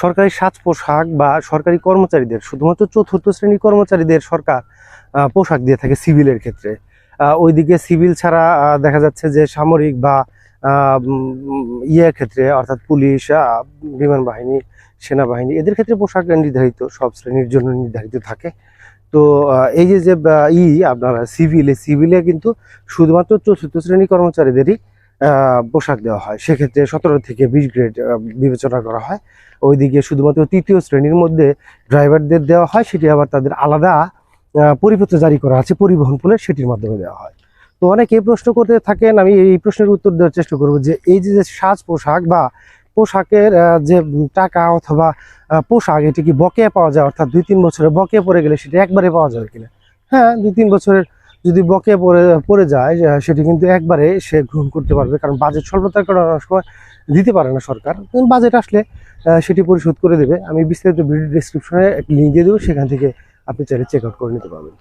সরকারি সাজ পোশাক বা সরকারি কর্মচারীদের, শুধুমাত্র চতুর্থ শ্রেণির কর্মচারীদের সরকার পোশাক দিয়ে থাকে সিভিলের ক্ষেত্রে। ওইদিকে সিভিল ছাড়া দেখা যাচ্ছে যে সামরিক বা ইয়ের ক্ষেত্রে, অর্থাৎ পুলিশ বিমান বাহিনী, সেনাবাহিনী, এদের ক্ষেত্রে পোশাক নির্ধারিত, সব শ্রেণির জন্য নির্ধারিত থাকে। তো এই যে যে ই আপনারা সিভিল, সিভিলে কিন্তু শুধুমাত্র চতুর্থ শ্রেণি কর্মচারীদেরই পোশাক দেওয়া হয়। সেক্ষেত্রে সতেরো থেকে বিশ গ্রেড বিবেচনা করা হয়। ওইদিকে শুধুমাত্র তৃতীয় শ্রেণির মধ্যে ড্রাইভারদের দেওয়া হয়, সেটি আবার তাদের আলাদা পরিপত্র জারি করা আছে, পরিবহন পুলে সেটির মাধ্যমে দেওয়া হয়। তো অনেকে প্রশ্ন করতে থাকেন, আমি এই প্রশ্নের উত্তর দেওয়ার চেষ্টা করব যে এই যে সাজ পোশাক বা পোশাকের যে টাকা অথবা পোশাক, এটি কি বকেয়া পাওয়া যায়? অর্থাৎ দুই তিন বছরের বকেয়া পড়ে গেলে সেটা একবারে পাওয়া যাবে কিনা? হ্যাঁ দুই তিন বছরের যদি বকে পড়ে পড়ে যায় সেটি কিন্তু একবারে সে গ্রহণ করতে পারবে, কারণ বাজেট স্বল্পতার কারণে অনেক সময় দিতে পারে না সরকার। কিন্তু বাজেট আসলে সেটি পরিশোধ করে দেবে। আমি বিস্তারিত ভিডিও ডিসক্রিপশনে লিঙ্ক দিয়ে দেবো, সেখান থেকে আপনি চাইলে চেক আউট করে নিতে পারবেন।